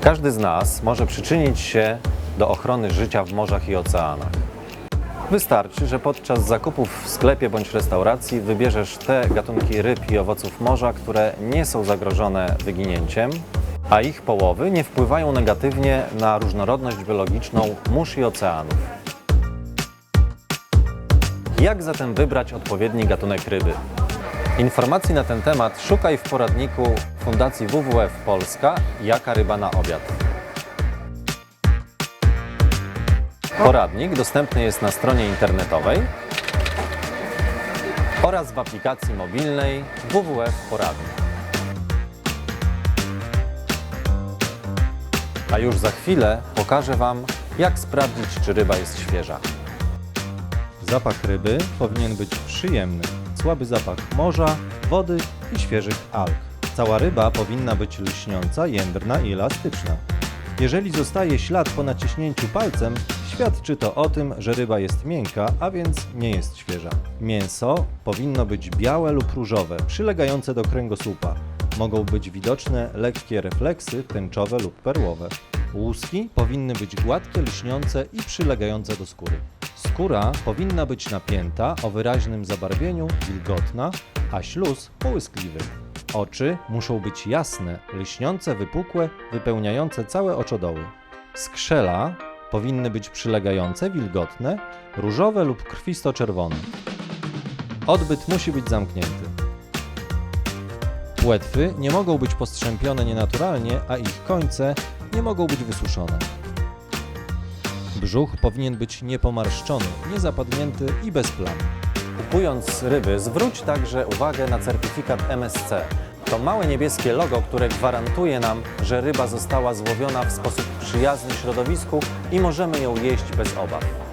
Każdy z nas może przyczynić się do ochrony życia w morzach i oceanach. Wystarczy, że podczas zakupów w sklepie bądź restauracji wybierzesz te gatunki ryb i owoców morza, które nie są zagrożone wyginięciem, a ich połowy nie wpływają negatywnie na różnorodność biologiczną mórz i oceanów. Jak zatem wybrać odpowiedni gatunek ryby? Informacji na ten temat szukaj w poradniku Fundacji WWF Polska Jaka ryba na obiad. Poradnik dostępny jest na stronie internetowej oraz w aplikacji mobilnej WWF Poradnik. A już za chwilę pokażę Wam, jak sprawdzić, czy ryba jest świeża. Zapach ryby powinien być przyjemny. Słaby zapach morza, wody i świeżych alg. Cała ryba powinna być lśniąca, jędrna i elastyczna. Jeżeli zostaje ślad po naciśnięciu palcem, świadczy to o tym, że ryba jest miękka, a więc nie jest świeża. Mięso powinno być białe lub różowe, przylegające do kręgosłupa. Mogą być widoczne lekkie refleksy tęczowe lub perłowe. Łuski powinny być gładkie, lśniące i przylegające do skóry. Skóra powinna być napięta, o wyraźnym zabarwieniu, wilgotna, a śluz połyskliwy. Oczy muszą być jasne, lśniące, wypukłe, wypełniające całe oczodoły. Skrzela powinny być przylegające, wilgotne, różowe lub krwisto-czerwone. Odbyt musi być zamknięty. Płetwy nie mogą być postrzępione nienaturalnie, a ich końce nie mogą być wysuszone. Brzuch powinien być niepomarszczony, niezapadnięty i bez plam. Kupując ryby, zwróć także uwagę na certyfikat MSC. To małe niebieskie logo, które gwarantuje nam, że ryba została złowiona w sposób przyjazny środowisku i możemy ją jeść bez obaw.